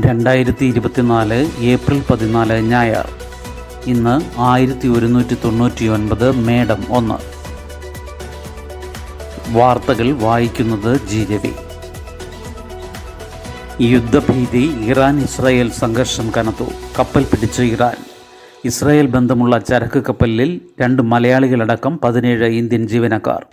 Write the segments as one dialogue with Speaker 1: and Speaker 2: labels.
Speaker 1: രണ്ടായിരത്തി ഇരുപത്തിനാല് ഏപ്രിൽ പതിനാല് ഞായർ. ഇന്ന് ആയിരത്തി ഒരുന്നൂറ്റി തൊണ്ണൂറ്റി ഒൻപത് മേഡം ഒന്ന്. വാർത്തകൾ വായിക്കുന്നത് ജി. രവി. യുദ്ധഭീതി ഇറാൻ ഇസ്രായേൽ സംഘർഷം കനത്തു. കപ്പൽ പിടിച്ച് ഇറാൻ. ഇസ്രായേൽ ബന്ധമുള്ള ചരക്ക് കപ്പലിൽ രണ്ട് മലയാളികളടക്കം പതിനേഴ് ഇന്ത്യൻ ജീവനക്കാർ.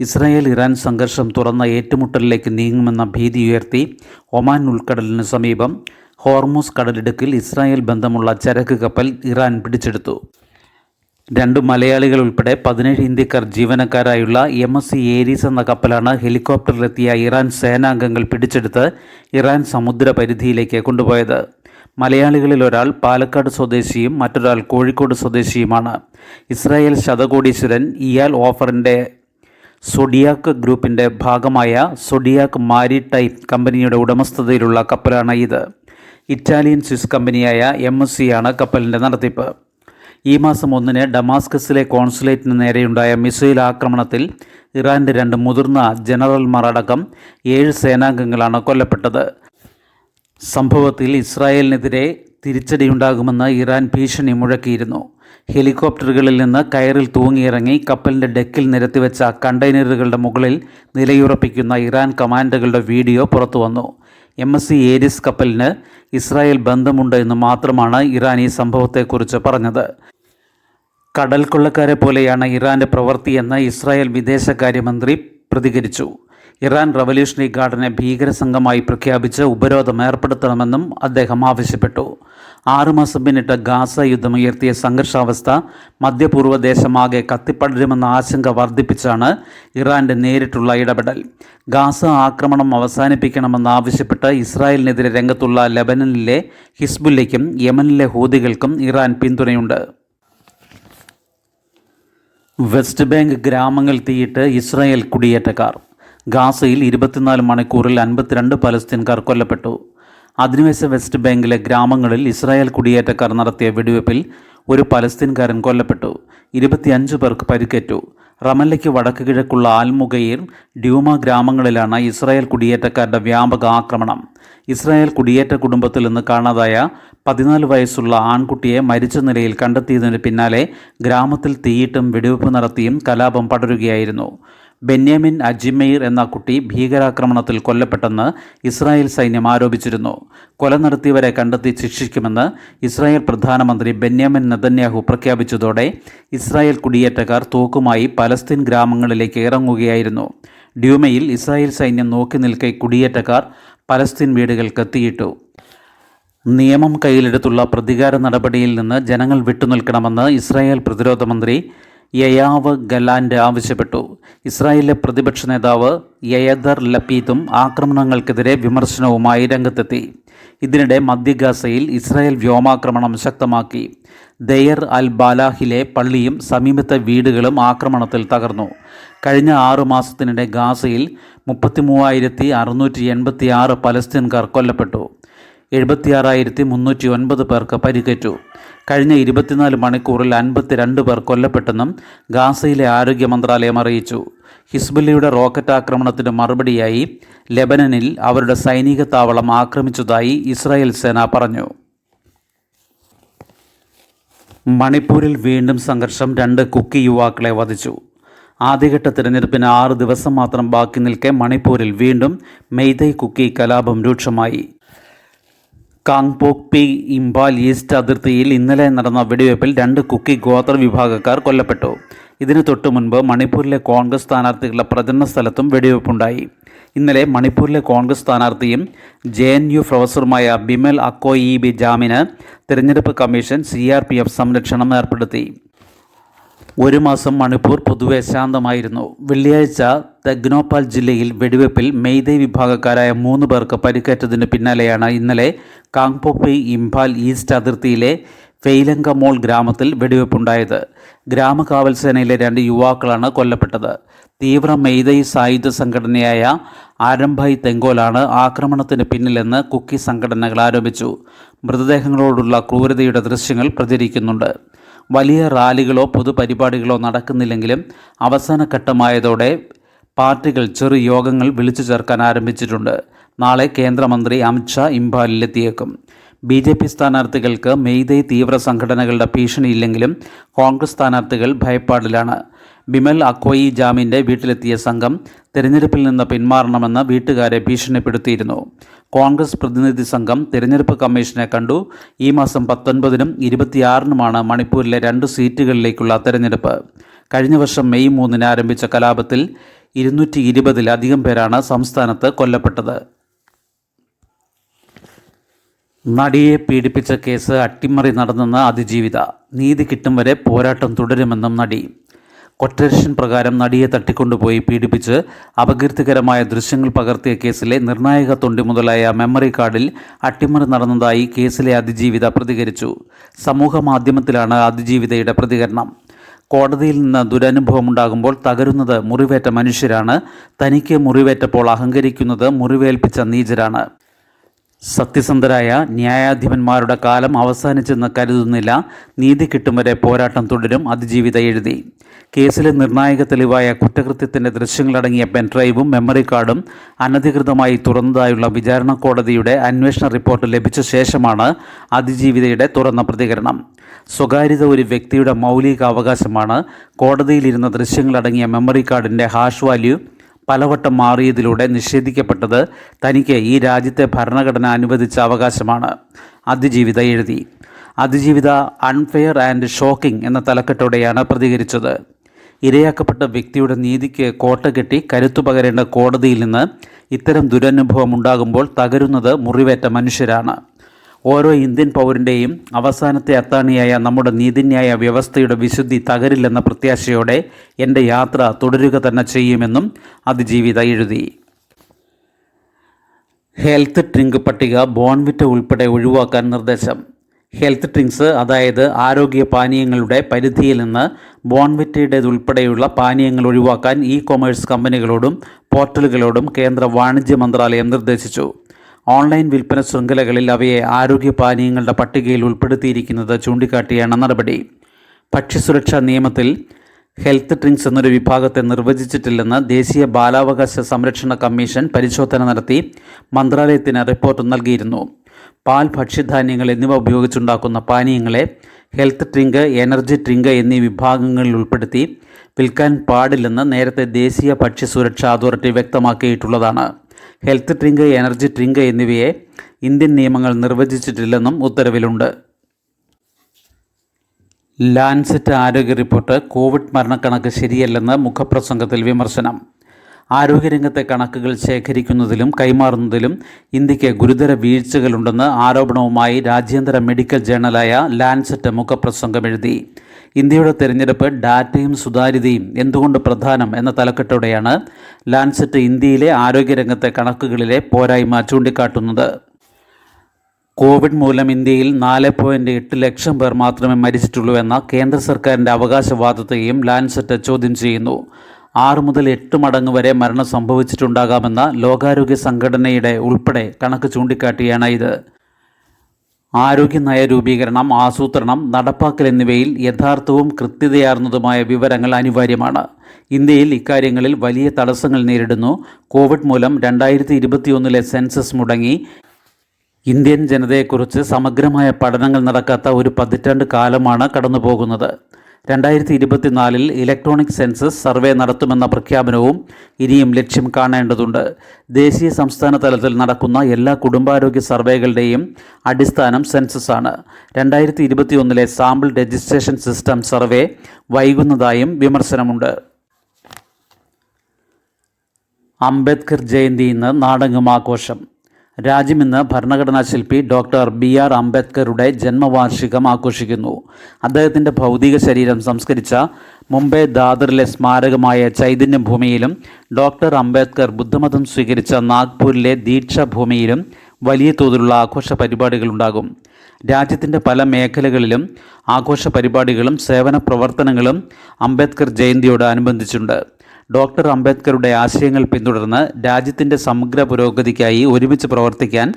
Speaker 1: ഇസ്രായേൽ ഇറാൻ സംഘർഷം തുറന്ന ഏറ്റുമുട്ടലിലേക്ക് നീങ്ങുമെന്ന ഭീതി ഉയർത്തി ഒമാൻ ഉൾക്കടലിന് സമീപം ഹോർമൂസ് കടലിടുക്കിൽ ഇസ്രായേൽ ബന്ധമുള്ള ചരക്ക് കപ്പൽ ഇറാൻ പിടിച്ചെടുത്തു. രണ്ട് മലയാളികൾ ഉൾപ്പെടെ പതിനേഴ് ഇന്ത്യക്കാർ ജീവനക്കാരായുള്ള എം എസ് സി ഏരീസ് എന്ന കപ്പലാണ് ഹെലികോപ്റ്ററിലെത്തിയ ഇറാൻ സേനാംഗങ്ങൾ പിടിച്ചെടുത്ത് ഇറാൻ സമുദ്ര പരിധിയിലേക്ക് കൊണ്ടുപോയത്. മലയാളികളിൽ ഒരാൾ പാലക്കാട് സ്വദേശിയും മറ്റൊരാൾ കോഴിക്കോട് സ്വദേശിയുമാണ്. ഇസ്രായേൽ ശതകോടീശ്വരൻ ഇയാൽ ഓഫറിന്റെ സൊഡിയാക്ക് ഗ്രൂപ്പിന്റെ ഭാഗമായ സൊഡിയാക്ക് മാരിടൈം കമ്പനിയുടെ ഉടമസ്ഥതയിലുള്ള കപ്പലാണ് ഇത്. ഇറ്റാലിയൻ സ്വിസ് കമ്പനിയായ എം എസ് സിയാണ് കപ്പലിന്റെ നടത്തിപ്പ്. ഈ മാസം ഒന്നിന് ഡമാസ്കസിലെ കോൺസുലേറ്റിന് നേരെയുണ്ടായ മിസൈൽ ആക്രമണത്തിൽ ഇറാന്റെ രണ്ട് മുതിർന്ന ജനറൽമാർ അടക്കം ഏഴ് സേനാംഗങ്ങളാണ് കൊല്ലപ്പെട്ടത്. സംഭവത്തിൽ ഇസ്രായേലിനെതിരെ തിരിച്ചടിയുണ്ടാകുമെന്ന് ഇറാൻ ഭീഷണി മുഴക്കിയിരുന്നു. ഹെലികോപ്റ്ററുകളിൽ നിന്ന് കയറിൽ തൂങ്ങിയിറങ്ങി കപ്പലിന്റെ ഡെക്കിൽ നിരത്തിവെച്ച കണ്ടെയ്നറുകളുടെ മുകളിൽ നിലയുറപ്പിക്കുന്ന ഇറാൻ കമാൻഡുകളുടെ വീഡിയോ പുറത്തുവന്നു. എം എസ് സി ഏരിസ് കപ്പലിന് ഇസ്രായേൽ ബന്ധമുണ്ട് എന്ന് മാത്രമാണ് ഇറാൻ ഈ സംഭവത്തെക്കുറിച്ച് പറഞ്ഞത്. കടൽ കൊള്ളക്കാരെ പോലെയാണ് ഇറാന്റെ പ്രവൃത്തിയെന്ന് ഇസ്രായേൽ വിദേശകാര്യമന്ത്രി പ്രതികരിച്ചു. ഇറാൻ റവല്യൂഷണറി ഗാർഡിനെ ഭീകരസംഘമായി പ്രഖ്യാപിച്ച് ഉപരോധം ഏർപ്പെടുത്തണമെന്നും അദ്ദേഹം ആവശ്യപ്പെട്ടു. ആറുമാസം പിന്നിട്ട് ഗാസ യുദ്ധം ഉയർത്തിയ സംഘർഷാവസ്ഥ മധ്യപൂർവ ദേശമാകെ കത്തിപ്പടരുമെന്ന ആശങ്ക വർദ്ധിപ്പിച്ചാണ് ഇറാന്റെ നേരിട്ടുള്ള ഇടപെടൽ. ഗാസ ആക്രമണം അവസാനിപ്പിക്കണമെന്ന് ആവശ്യപ്പെട്ട് ഇസ്രായേലിനെതിരെ രംഗത്തുള്ള ലെബനനിലെ ഹിസ്ബുല്ലയ്ക്കും യമനിലെ ഹൂതികൾക്കും ഇറാൻ പിന്തുണയുണ്ട്. വെസ്റ്റ് ബാങ്ക് ഗ്രാമങ്ങൾ തീയിട്ട് ഇസ്രായേൽ കുടിയേറ്റക്കാർ. ഗാസയിൽ ഇരുപത്തിനാല് മണിക്കൂറിൽ അൻപത്തിരണ്ട് പലസ്തീൻകാർ കൊല്ലപ്പെട്ടു. അധിനിവേശ വെസ്റ്റ് ബാങ്കിലെ ഗ്രാമങ്ങളിൽ ഇസ്രായേൽ കുടിയേറ്റക്കാർ നടത്തിയ വെടിവെപ്പിൽ ഒരു പലസ്തീൻകാരൻ കൊല്ലപ്പെട്ടു. ഇരുപത്തിയഞ്ച് പേർക്ക് പരിക്കേറ്റു. റമല്ലയ്ക്ക് വടക്ക് കിഴക്കുള്ള ആൽമുഗയിർ ഡ്യൂമ ഗ്രാമങ്ങളിലാണ് ഇസ്രായേൽ കുടിയേറ്റക്കാരുടെ വ്യാപക ആക്രമണം. ഇസ്രായേൽ കുടിയേറ്റ കുടുംബത്തിൽ നിന്ന് കാണാതായ പതിനാല് വയസ്സുള്ള ആൺകുട്ടിയെ മരിച്ച നിലയിൽ കണ്ടെത്തിയതിന് പിന്നാലെ ഗ്രാമത്തിൽ തീയിട്ടും വെടിവെപ്പ് നടത്തിയും കലാപം പടരുകയായിരുന്നു. ബെന്യാമിൻ അജിമെയിർ എന്ന കുട്ടി ഭീകരാക്രമണത്തിൽ കൊല്ലപ്പെട്ടെന്ന് ഇസ്രായേൽ സൈന്യം ആരോപിച്ചിരുന്നു. കൊല നടത്തിയവരെ കണ്ടെത്തി ശിക്ഷിക്കുമെന്ന് ഇസ്രായേൽ പ്രധാനമന്ത്രി ബെന്യാമിൻ നെതന്യാഹു പ്രഖ്യാപിച്ചതോടെ ഇസ്രായേൽ കുടിയേറ്റക്കാർ തോക്കുമായി പലസ്തീൻ ഗ്രാമങ്ങളിലേക്ക് ഇറങ്ങുകയായിരുന്നു. ഡ്യൂമയിൽ ഇസ്രായേൽ സൈന്യം നോക്കി നിൽക്കെ കുടിയേറ്റക്കാർ പലസ്തീൻ വീടുകൾ കത്തിയിട്ടു നിയമം കയ്യിലെടുത്തുള്ള പ്രതികാര നടപടിയിൽ നിന്ന് ജനങ്ങൾ വിട്ടുനിൽക്കണമെന്ന് ഇസ്രായേൽ പ്രതിരോധ മന്ത്രി യയാവ് ഗലാൻഡ് ആവശ്യപ്പെട്ടു. ഇസ്രായേലിലെ പ്രതിപക്ഷ നേതാവ് യയദർ ലപീദും ആക്രമണങ്ങൾക്കെതിരെ വിമർശനവുമായി രംഗത്തെത്തി. ഇതിനിടെ മധ്യഗാസയിൽ ഇസ്രായേൽ വ്യോമാക്രമണം ശക്തമാക്കി. ദയർ അൽ ബാലാഹിലെ പള്ളിയും സമീപത്തെ വീടുകളും ആക്രമണത്തിൽ തകർന്നു. കഴിഞ്ഞ ആറു മാസത്തിനിടെ ഗാസയിൽ മുപ്പത്തി മൂവായിരത്തി അറുന്നൂറ്റി എൺപത്തി ആറ് പലസ്തീൻകാർ കൊല്ലപ്പെട്ടു. എഴുപത്തിയാറായിരത്തി മുന്നൂറ്റി ഒൻപത് പേർക്ക് പരിക്കേറ്റു. കഴിഞ്ഞ ഇരുപത്തിനാല് മണിക്കൂറിൽ അൻപത്തിരണ്ട് പേർ കൊല്ലപ്പെട്ടെന്നും ഗാസയിലെ ആരോഗ്യ മന്ത്രാലയം അറിയിച്ചു. ഹിസ്ബുല്ലയുടെ റോക്കറ്റ് ആക്രമണത്തിന് മറുപടിയായി ലെബനനിൽ അവരുടെ സൈനിക താവളം ആക്രമിച്ചതായി ഇസ്രായേൽ സേന പറഞ്ഞു. മണിപ്പൂരിൽ വീണ്ടും സംഘർഷം രണ്ട് കുക്കി യുവാക്കളെ വധിച്ചു. ആദ്യഘട്ട തിരഞ്ഞെടുപ്പിന് ആറ് ദിവസം മാത്രം ബാക്കി നിൽക്കെ മണിപ്പൂരിൽ വീണ്ടും മെയ്തൈ കുക്കി കലാപം രൂക്ഷമായി. കാങ്പോക് പി ഇംബാൽ ഈസ്റ്റ് അതിർത്തിയിൽ ഇന്നലെ നടന്ന വെടിവയ്പിൽ രണ്ട് കുക്കി ഗോത്ര വിഭാഗക്കാർ കൊല്ലപ്പെട്ടു. ഇതിനു തൊട്ടു മുൻപ് മണിപ്പൂരിലെ കോൺഗ്രസ് സ്ഥാനാർത്ഥികളുടെ പ്രചരണ സ്ഥലത്തും വെടിവയ്പുണ്ടായി ഇന്നലെ മണിപ്പൂരിലെ കോൺഗ്രസ് സ്ഥാനാർത്ഥിയും ജെ എൻ യു പ്രൊഫസറുമായ ബിമൽ അക്കോയി ബി ജാമിന് തിരഞ്ഞെടുപ്പ് commission C R P F സംരക്ഷണം ഏർപ്പെടുത്തി. ഒരു മാസം മണിപ്പൂർ പൊതുവെ ശാന്തമായിരുന്നു. വെള്ളിയാഴ്ച തെഗ്നോപാൽ ജില്ലയിൽ വെടിവെപ്പിൽ മെയ്തേ വിഭാഗക്കാരായ മൂന്ന് പേർക്ക് പരിക്കേറ്റതിന് പിന്നാലെയാണ് ഇന്നലെ കാങ്പോപ്പി ഇംഫാൽ ഈസ്റ്റ് അതിർത്തിയിലെ ഫെയിലങ്കമോൾ ഗ്രാമത്തിൽ വെടിവെപ്പുണ്ടായത്. ഗ്രാമകാവൽ സേനയിലെ രണ്ട് യുവാക്കളാണ് കൊല്ലപ്പെട്ടത്. തീവ്ര മെയ്തൈ സായുധ സംഘടനയായ ആരംഭായി തെങ്കോലാണ് ആക്രമണത്തിന് പിന്നിലെന്ന് കുക്കി സംഘടനകൾ ആരോപിച്ചു. മൃതദേഹങ്ങളോടുള്ള ക്രൂരതയുടെ ദൃശ്യങ്ങൾ പ്രചരിക്കുന്നുണ്ട്. വലിയ റാലികളോ പൊതുപരിപാടികളോ നടക്കുന്നില്ലെങ്കിലും അവസാനഘട്ടമായതോടെ പാർട്ടികൾ ചെറു യോഗങ്ങൾ വിളിച്ചു ചേർക്കാൻ ആരംഭിച്ചിട്ടുണ്ട്. നാളെ കേന്ദ്രമന്ത്രി അമിത്ഷാ ഇംഫാലിലെത്തിയേക്കും. ബി ജെ പി സ്ഥാനാർത്ഥികൾക്ക് മെയ്തൈ തീവ്ര സംഘടനകളുടെ ഭീഷണിയില്ലെങ്കിലും കോൺഗ്രസ് സ്ഥാനാർത്ഥികൾ ഭയപ്പാടിലാണ്. ബിമൽ അക്വയി ജാമിന്റെ വീട്ടിലെത്തിയ സംഘം തെരഞ്ഞെടുപ്പിൽ നിന്ന് പിന്മാറണമെന്ന് വീട്ടുകാരെ ഭീഷണിപ്പെടുത്തിയിരുന്നു. കോൺഗ്രസ് പ്രതിനിധി സംഘം തെരഞ്ഞെടുപ്പ് കമ്മീഷനെ കണ്ടു. ഈ മാസം പത്തൊൻപതിനും ഇരുപത്തിയാറിനുമാണ് മണിപ്പൂരിലെ രണ്ട് സീറ്റുകളിലേക്കുള്ള തെരഞ്ഞെടുപ്പ്. കഴിഞ്ഞ വർഷം മെയ് മൂന്നിന് ആരംഭിച്ച കലാപത്തിൽ ഇരുന്നൂറ്റി ഇരുപതിലധികം പേരാണ് സംസ്ഥാനത്ത് കൊല്ലപ്പെട്ടത്. നടിയെ പീഡിപ്പിച്ച കേസ് അട്ടിമറി നടന്നെന്ന് അതിജീവിത. നീതി കിട്ടും വരെ പോരാട്ടം തുടരുമെന്നും നടി. കൊട്ടേഷൻ പ്രകാരം നടിയെ തട്ടിക്കൊണ്ടുപോയി പീഡിപ്പിച്ച് അപകീർത്തികരമായ ദൃശ്യങ്ങൾ പകർത്തിയ കേസിലെ നിർണായക തൊണ്ടി മുതലായ മെമ്മറി കാർഡിൽ അട്ടിമറി നടന്നതായി കേസിലെ അതിജീവിത പ്രതികരിച്ചു. സമൂഹ മാധ്യമത്തിലാണ് അതിജീവിതയുടെ പ്രതികരണം. കോടതിയിൽ നിന്ന് ദുരനുഭവമുണ്ടാകുമ്പോൾ തകരുന്നത് മുറിവേറ്റ മനുഷ്യരാണ്. തനിക്ക് മുറിവേറ്റപ്പോൾ അഹങ്കരിക്കുന്നത് മുറിവേൽപ്പിച്ച നീചരാണ്. സത്യസന്ധരായ ന്യായാധിപന്മാരുടെ കാലം അവസാനിച്ചെന്ന് കരുതുന്നില്ല. നീതി കിട്ടും വരെ പോരാട്ടം തുടരും അതിജീവിത എഴുതി. കേസിലെ നിർണായക തെളിവായ കുറ്റകൃത്യത്തിന്റെ ദൃശ്യങ്ങളടങ്ങിയ പെൻഡ്രൈവും മെമ്മറി കാർഡും അനധികൃതമായി തുറന്നതായുള്ള വിചാരണ കോടതിയുടെ അന്വേഷണ റിപ്പോർട്ട് ലഭിച്ച ശേഷമാണ് അതിജീവിതയുടെ തുറന്ന പ്രതികരണം. സ്വകാര്യത ഒരു വ്യക്തിയുടെ മൗലിക അവകാശമാണ് കോടതിയിലിരുന്ന ദൃശ്യങ്ങളടങ്ങിയ മെമ്മറി കാർഡിന്റെ ഹാഷ് വാല്യൂ പലവട്ടം മാറിയതിലൂടെ നിഷേധിക്കപ്പെട്ടത് തനിക്ക് ഈ രാജ്യത്തെ ഭരണഘടന അനുവദിച്ച അവകാശമാണ്. അതിജീവിത എഴുതി. അതിജീവിത അൺഫെയർ ആൻഡ് ഷോക്കിംഗ് എന്ന തലക്കെട്ടോടെയാണ് പ്രതികരിച്ചത്. ഇരയാക്കപ്പെട്ട വ്യക്തിയുടെ നീതിക്ക് കോട്ട കെട്ടി കരുത്തു പകരേണ്ട കോടതിയിൽ നിന്ന് ഇത്തരം ദുരനുഭവം ഉണ്ടാകുമ്പോൾ തകരുന്നത് മുറിവേറ്റ മനുഷ്യരാണ്. ഓരോ ഇന്ത്യൻ പൗരന്റെയും അവസാനത്തെ അത്താണിയായ നമ്മുടെ നീതിന്യായ വ്യവസ്ഥയുടെ വിശുദ്ധി തകരില്ലെന്ന പ്രത്യാശയോടെ എന്റെ യാത്ര തുടരുക തന്നെ ചെയ്യുമെന്നും അതിജീവിത എഴുതി. ഹെൽത്ത് ഡ്രിങ്ക് പട്ടിക ബോൺവിറ്റ ഉൾപ്പെടെ ഒഴിവാക്കാൻ നിർദ്ദേശം. ഹെൽത്ത് ഡ്രിങ്ക്സ് അതായത് ആരോഗ്യ പാനീയങ്ങളുടെ പരിധിയിൽ നിന്ന് ബോൺവിറ്റയുടേതുൾപ്പെടെയുള്ള പാനീയങ്ങൾ ഒഴിവാക്കാൻ ഇ കൊമേഴ്സ് കമ്പനികളോടും പോർട്ടലുകളോടും കേന്ദ്ര വാണിജ്യ മന്ത്രാലയം നിർദ്ദേശിച്ചു. ഓൺലൈൻ വിൽപ്പന ശൃംഖലകളിൽ അവയെ ആരോഗ്യ പാനീയങ്ങളുടെ പട്ടികയിൽ ഉൾപ്പെടുത്തിയിരിക്കുന്നത് ചൂണ്ടിക്കാട്ടിയാണ് നടപടി. ഭക്ഷ്യസുരക്ഷാ നിയമത്തിൽ ഹെൽത്ത് ഡ്രിങ്ക്സ് എന്നൊരു വിഭാഗത്തെ നിർവചിച്ചിട്ടില്ലെന്ന് ദേശീയ ബാലാവകാശ സംരക്ഷണ കമ്മീഷൻ പരിശോധന നടത്തി മന്ത്രാലയത്തിന് റിപ്പോർട്ട് നൽകിയിരുന്നു. പാൽ ഭക്ഷ്യധാന്യങ്ങൾ എന്നിവ ഉപയോഗിച്ചുണ്ടാക്കുന്ന പാനീയങ്ങളെ ഹെൽത്ത് ഡ്രിങ്ക് എനർജി ഡ്രിങ്ക് എന്നീ വിഭാഗങ്ങളിൽ ഉൾപ്പെടുത്തി വിൽക്കാൻ പാടില്ലെന്ന് നേരത്തെ ദേശീയ ഭക്ഷ്യസുരക്ഷാ അതോറിറ്റി വ്യക്തമാക്കിയിട്ടുള്ളതാണ്. ഹെൽത്ത് ഡ്രിങ്ക് എനർജി ഡ്രിങ്ക് എന്നിവയെ ഇന്ത്യൻ നിയമങ്ങൾ നിർവചിച്ചിട്ടില്ലെന്നും ഉത്തരവിലുണ്ട്. ലാൻസെറ്റ് ആരോഗ്യ റിപ്പോർട്ട് കോവിഡ് മരണക്കണക്ക് ശരിയല്ലെന്ന് മുഖപ്രസംഗത്തിൽ വിമർശനം. ആരോഗ്യരംഗത്തെ കണക്കുകൾ ശേഖരിക്കുന്നതിലും കൈമാറുന്നതിലും ഇന്ത്യയ്ക്ക് ഗുരുതര വീഴ്ചകളുണ്ടെന്ന് ആരോപണവുമായി രാജ്യാന്തര മെഡിക്കൽ ജേണലായ ലാൻസെറ്റ് മുഖപ്രസംഗം എഴുതി. ഇന്ത്യയുടെ തെരഞ്ഞെടുപ്പ് ഡാറ്റയും സുതാര്യതയും എന്തുകൊണ്ട് പ്രധാനം എന്ന തലക്കെട്ടോടെയാണ് ലാൻസെറ്റ് ഇന്ത്യയിലെ ആരോഗ്യരംഗത്തെ കണക്കുകളിലെ പോരായ്മ ചൂണ്ടിക്കാട്ടുന്നത്. കോവിഡ് മൂലം ഇന്ത്യയിൽ നാല് പോയിന്റ് എട്ട് ലക്ഷം പേർ മാത്രമേ മരിച്ചിട്ടുള്ളൂ എന്ന കേന്ദ്ര സർക്കാരിന്റെ അവകാശവാദത്തെയും ലാൻസെറ്റ് ചോദ്യം ചെയ്യുന്നു. ആറ് മുതൽ എട്ട് മടങ്ങ് വരെ മരണം സംഭവിച്ചിട്ടുണ്ടാകാമെന്ന ലോകാരോഗ്യ സംഘടനയുടെ ഉൾപ്പെടെ കണക്ക് ചൂണ്ടിക്കാട്ടിയാണ് ഇത്. ആരോഗ്യ നയ രൂപീകരണം ആസൂത്രണം നടപ്പാക്കൽ എന്നിവയിൽ യഥാർത്ഥവും കൃത്യതയാർന്നതുമായ വിവരങ്ങൾ അനിവാര്യമാണ്. ഇന്ത്യയിൽ ഇക്കാര്യങ്ങളിൽ വലിയ തടസ്സങ്ങൾ നേരിടുന്നു. കോവിഡ് മൂലം രണ്ടായിരത്തി ഇരുപത്തിയൊന്നിലെ സെൻസസ് മുടങ്ങി. ഇന്ത്യൻ ജനതയെക്കുറിച്ച് സമഗ്രമായ പഠനങ്ങൾ നടക്കാത്ത ഒരു പതിറ്റാണ്ട് കാലമാണ് കടന്നുപോകുന്നത്. രണ്ടായിരത്തി ഇരുപത്തിനാലിൽ ഇലക്ട്രോണിക് സെൻസസ് സർവേ നടത്തുമെന്ന പ്രഖ്യാപനവും ഇനിയും ലക്ഷ്യം കാണേണ്ടതുണ്ട്. ദേശീയ സംസ്ഥാന തലത്തിൽ നടക്കുന്ന എല്ലാ കുടുംബാരോഗ്യ സർവേകളുടെയും അടിസ്ഥാനം സെൻസസ് ആണ്. രണ്ടായിരത്തി ഇരുപത്തിയൊന്നിലെ സാമ്പിൾ രജിസ്ട്രേഷൻ സിസ്റ്റം സർവേ വൈകുന്നതായും വിമർശനമുണ്ട്. അംബേദ്കർ ജയന്തി ഇന്ന് നാടെങ്ങും ആഘോഷം. രാജ്യമിന്ന് ഭരണഘടനാ ശില്പി ഡോക്ടർ ബി ആർ അംബേദ്കറുടെ ജന്മവാർഷികം ആഘോഷിക്കുന്നു. അദ്ദേഹത്തിന്റെ ഭൗതിക ശരീരം സംസ്കരിച്ച മുംബൈ ദാദറിലെ സ്മാരകമായ ചൈതന്യ ഭൂമിയിലും ഡോക്ടർ അംബേദ്കർ ബുദ്ധമതം സ്വീകരിച്ച നാഗ്പൂരിലെ ദീക്ഷാഭൂമിയിലും വലിയ തോതിലുള്ള ആഘോഷ പരിപാടികളുണ്ടാകും രാജ്യത്തിന്റെ പല മേഖലകളിലും ആഘോഷ പരിപാടികളും സേവന പ്രവർത്തനങ്ങളും അംബേദ്കർ ജയന്തിയോട് അനുബന്ധിച്ചുണ്ട് ഡോക്ടർ അംബേദ്കറുടെ ആശയങ്ങൾ പിന്തുടർന്ന് രാജ്യത്തിന്റെ സമഗ്ര പുരോഗതിക്കായി ഒരുമിച്ച് പ്രവർത്തിക്കാൻ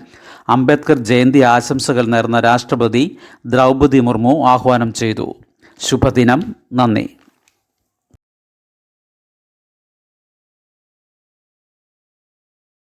Speaker 1: അംബേദ്കർ ജയന്തി ആശംസകൾ നേർന്ന രാഷ്ട്രപതി ദ്രൗപദി മുർമു ആഹ്വാനം ചെയ്തു. ശുഭദിനം. നന്ദി.